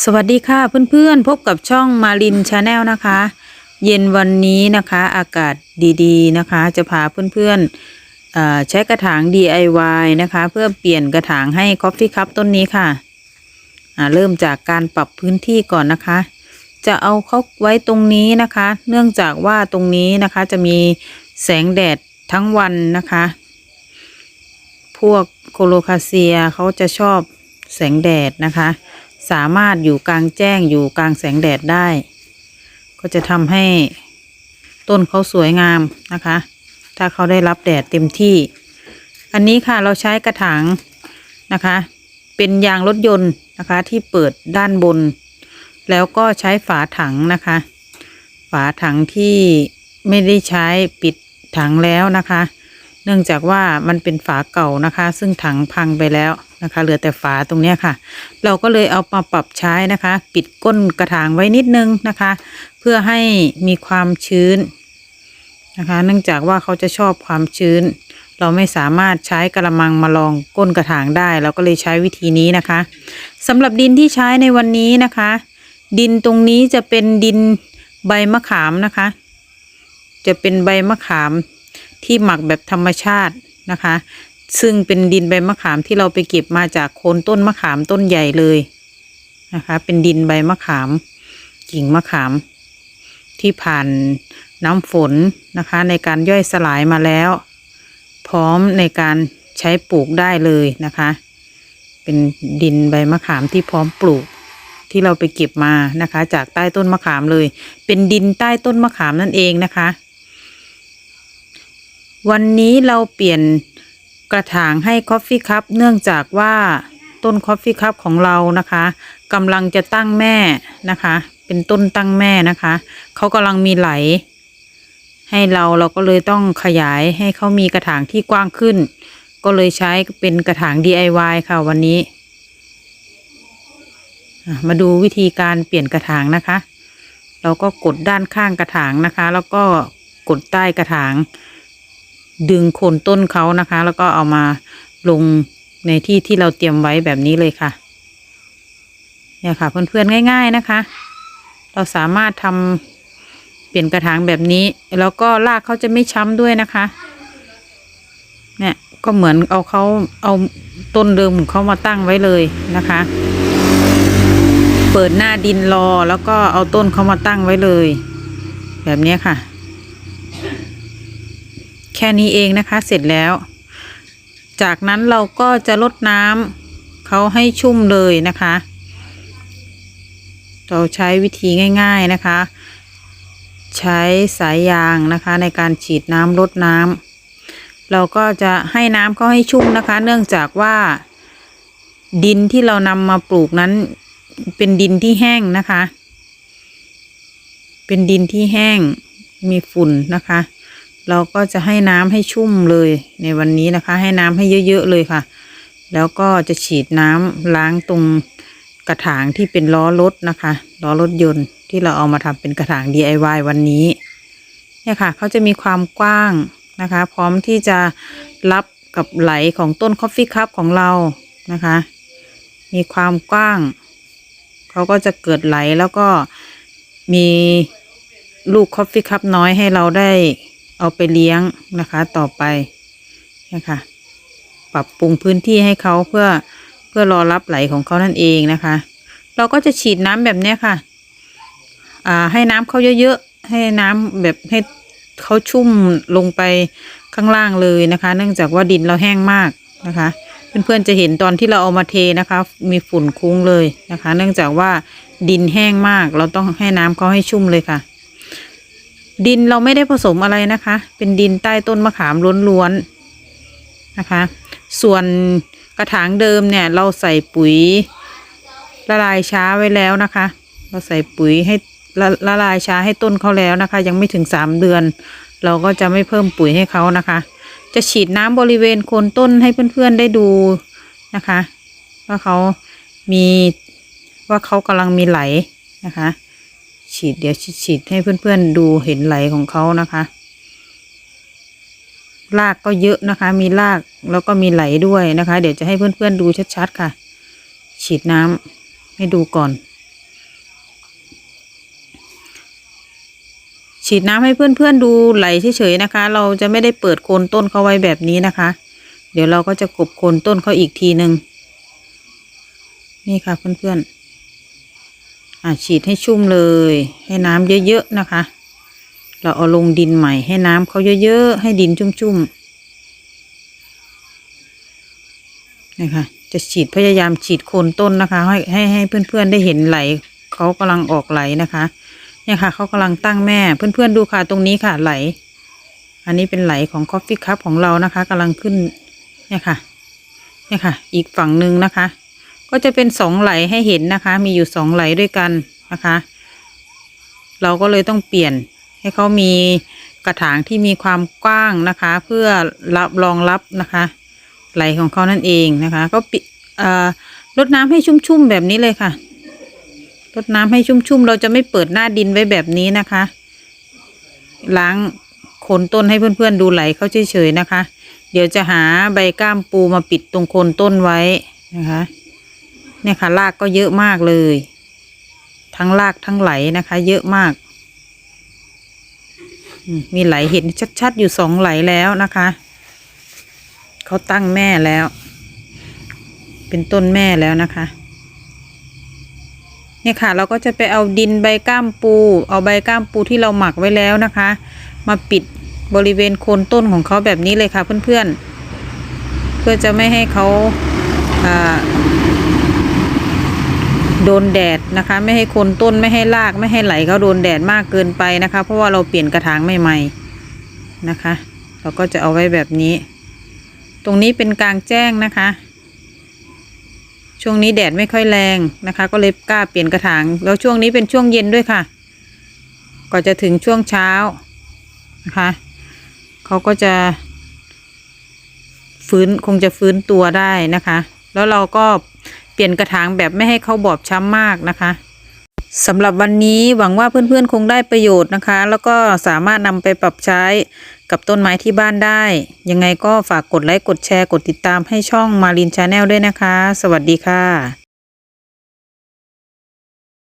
สวัสดีค่ะเพื่อนๆ พบกับช่องมารินชาแนลนะคะ เย็นวันนี้นะคะอากาศดีๆนะคะ จะพาเพื่อนๆใช้กระถาง DIY นะคะ เพื่อเปลี่ยนกระถางให้ Coffee Cup ต้นนี้ค่ะเริ่มจากการปรับพื้นที่ก่อนนะคะ จะเอาเขาไว้ตรงนี้นะคะ เนื่องจากว่าตรงนี้นะคะจะมีแสงแดดทั้งวันนะคะ พวกโคโลคาเซียเขาจะชอบแสงแดดนะคะ สามารถอยู่กลางแจ้งอยู่กลางแสงแดดได้ ก็จะทำให้ต้นเขาสวยงามนะคะ ถ้าเขาได้รับแดดเต็มที่ อันนี้ค่ะเราใช้กระถางนะคะ เป็นยางรถยนต์นะคะที่เปิดด้านบน แล้วก็ใช้ฝาถังนะคะ ฝาถังที่ไม่ได้ใช้ปิดถังแล้วนะคะ เนื่องจากว่ามันเป็นฝาเก่านะคะ ซึ่งถังพังไปแล้ว นะคะ เหลือแต่ฝาตรงเนี้ยค่ะ เราก็เลยเอามาปรับใช้นะคะ ปิดก้นกระถางไว้นิดนึงนะคะ เพื่อให้มีความชื้นนะคะ เนื่องจากว่าเขาจะชอบความชื้น เราไม่สามารถใช้กระมังมาลองก้นกระถางได้ เราก็เลยใช้วิธีนี้นะคะสำหรับดินที่ใช้ในวันนี้นะคะ ดินตรงนี้จะเป็นดินใบมะขามนะคะ จะเป็นใบมะขามที่หมักแบบธรรมชาตินะคะ ซึ่งเป็นดินใบมะขามที่เราไปเก็บมาจากโคนต้นมะขามต้นใหญ่เลยนะคะ เป็นดินใบมะขาม กิ่งมะขาม ที่ผ่านน้ำฝนนะคะ ในการย่อยสลายมาแล้ว พร้อมในการใช้ปลูกได้เลยนะคะ เป็นดินใบมะขามที่พร้อมปลูกที่เราไปเก็บมานะคะ จากใต้ต้นมะขามเลย เป็นดินใต้ต้นมะขามนั่นเองนะคะ วันนี้เราเปลี่ยน กระถางให้ Coffee Cup เนื่องจากว่าต้น Coffee Cup ของเรานะคะกำลังจะตั้งแม่นะคะ เป็นต้นตั้งแม่นะคะเขากำลังมีไหล ให้เราเราก็เลยต้องขยายให้เขามีกระถางที่กว้างขึ้น ก็เลยใช้เป็นกระถาง DIY ค่ะวันนี้ มาดูวิธีการเปลี่ยนกระถางนะคะ เราก็กดด้านข้างกระถางนะคะ แล้วก็กดใต้กระถาง ดึงโคนต้นเขานะคะ แล้วก็เอามาลงในที่ที่เราเตรียมไว้แบบนี้เลยค่ะ เนี่ยค่ะเพื่อนๆง่าย ๆนะคะ เราสามารถทำเปลี่ยนกระถางแบบนี้ แล้วก็รากเขาจะไม่ช้ำด้วยนะคะ เนี่ยก็เหมือนเอาเขาเอาต้นเดิมของเขามาตั้งไว้เลยนะคะ เปิดหน้าดินรอแล้วก็เอาต้นเขามาตั้งไว้เลย แบบนี้ค่ะ ค่นี้เองนะคะ เสร็จแล้ว จากนั้นเราก็จะลดน้ำเขาให้ชุ่มเลยนะคะ เราใช้วิธีง่าย ๆนะคะ ใช้สายยางนะคะในการฉีดน้ำลดน้ำเราก็จะให้น้ำเขาให้ชุ่มนะคะ เนื่องจากว่าดินที่เรานำมาปลูกนั้นเป็นดินที่แห้งนะคะ เป็นดินที่แห้งมีฝุ่นนะคะ เราก็จะให้น้ำให้ชุ่มเลยในวันนี้นะคะ ให้น้ำให้เยอะ ๆ เลยค่ะ แล้วก็จะฉีดน้ำล้างตรงกระถางที่เป็นล้อรถนะคะล้อรถยนต์ที่เราเอามาทำเป็นกระถาง DIY วันนี้เนี่ยค่ะเขาจะมีความกว้างนะคะ พร้อมที่จะรับกับไหลของต้น Coffee Cup ของเรานะคะ มีความกว้างเขาก็จะเกิดไหลแล้วก็มีลูก Coffee Cup น้อยให้เราได้ เอาไปเลี้ยงนะคะต่อไปนะคะปรับปรุงพื้นที่ให้เขาเพื่อเพื่อรอรับไหลของเขานั่นเองนะคะ เราก็จะฉีดน้ำแบบเนี้ค่ะอ่าให้น้ำเขาเยอะๆให้น้ำแบบให้เขาชุ่มลงไปข้างล่างเลยนะคะ เนื่องจากว่าดินเราแห้งมากนะคะเพื่อนๆจะเห็นตอนที่เราเอามาเทนะคะ มีฝุ่นคุ้งเลยนะคะ เนื่องจากว่าดินแห้งมาก เราต้องให้น้ำเขาให้ชุ่มเลยค่ะ ดินเราไม่ได้ผสมอะไรนะคะ เป็นดินใต้ต้นมะขามล้วนๆนะคะ ส่วนกระถางเดิมเนี่ย เราใส่ปุ๋ยละลายช้าไว้แล้วนะคะ เราใส่ปุ๋ยให้ละละลายช้าให้ต้นเขาแล้วนะคะ ยังไม่ถึงสามเดือน เราก็จะไม่เพิ่มปุ๋ยให้เขานะคะ จะฉีดน้ำบริเวณโคนต้นให้เพื่อนๆได้ดูนะคะ ว่าเขามีว่าเขากำลังมีไหลนะคะ ฉีดเดี๋ยวฉีดให้เพื่อนๆดูเห็นไหลของเขานะคะรากก็เยอะนะคะ มีรากแล้วก็มีไหลด้วยนะคะ เดี๋ยวจะให้เพื่อนๆดูชัดๆค่ะ ฉีดน้ำให้ดูก่อน ฉีดน้ำให้เพื่อนๆดูไหลเฉยๆนะคะ เราจะไม่ได้เปิดโคนต้นเขาไว้แบบนี้นะคะ เดี๋ยวเราก็จะกบโคนต้นเขาอีกทีหนึ่งนี่ค่ะเพื่อนๆ อะฉีดให้ชุ่มเลย ให้น้ำเยอะๆนะคะ เราเอาลงดินใหม่ให้น้ำเขาเยอะๆให้ดินชุ่มๆนี่ค่ะจะฉีดพยายามฉีดโคนต้นนะคะ ให้ให้ให้เพื่อนๆได้เห็นไหลเขากำลังออกไหลนะคะเนี่ยค่ะเขากำลังตั้งแม่เพื่อนๆดูค่ะตรงนี้ค่ะไหล อันนี้เป็นไหลของคอฟฟี่คัพของเรานะคะกำลังขึ้นเนี่ยค่ะเนี่ยค่ะ อีกฝั่งหนึ่งนะคะ ก็จะเป็นสองไหลให้เห็นนะคะ มีอยู่สองไหลด้วยกันนะคะ เราก็เลยต้องเปลี่ยนให้เขามีกระถางที่มีความกว้างนะคะ เพื่อรับรองรับนะคะ ไหลของเขานั่นเองนะคะ ก็ปิเอ่อรดน้ำให้ชุ่มๆแบบนี้เลยค่ะรดน้ำให้ชุ่มๆ เราจะไม่เปิดหน้าดินไว้แบบนี้นะคะ ล้างโคนต้นให้เพื่อนๆดูไหลเขาเฉยๆนะคะ เดี๋ยวจะหาใบก้ามปูมาปิดตรงโคนต้นไว้นะคะ เนี่ยค่ะรากก็เยอะมากเลย ทั้งรากทั้งไหลนะคะ เยอะมากมมีไหลเห็นชัดๆอยู่สองไหลแล้วนะคะเขาตั้งแม่แล้ว เป็นต้นแม่แล้วนะคะเนี่ยค่ะ เราก็จะไปเอาดินใบก้ามปู เอาใบก้ามปูที่เราหมักไว้แล้วนะคะ มาปิดบริเวณโคนต้นของเขาแบบนี้เลยค่ะเพื่อนๆเพื่อจะไม่ให้เขาอ่า โดนแดดนะคะ ไม่ให้โคนต้นไม่ให้รากไม่ให้ไหลเขาโดนแดดมากเกินไปนะคะ เพราะว่าเราเปลี่ยนกระถางใหม่ๆนะคะ เราก็จะเอาไว้แบบนี้ ตรงนี้เป็นกลางแจ้งนะคะ ช่วงนี้แดดไม่ค่อยแรงนะคะ ก็เลยกล้าเปลี่ยนกระถางแล้วช่วงนี้เป็นช่วงเย็นด้วยค่ะก่อนจะถึงช่วงเช้านะคะเขาก็จะฟื้นคงจะฟื้นตัวได้นะคะ แล้วเราก็ ลี่ยนกระถางแบบไม่ให้เขาบอบช้ำมากนะคะสำหรับวันนี้หวังว่าเพื่อนๆคงได้ประโยชน์นะคะ แล้วก็สามารถนำไปปรับใช้กับต้นไม้ที่บ้านได้ ยังไงก็ฝากกดไลค์กดแชร์กดติดตามให้ช่องมารินชาแนลด้วยนะคะ สวัสดีค่ะ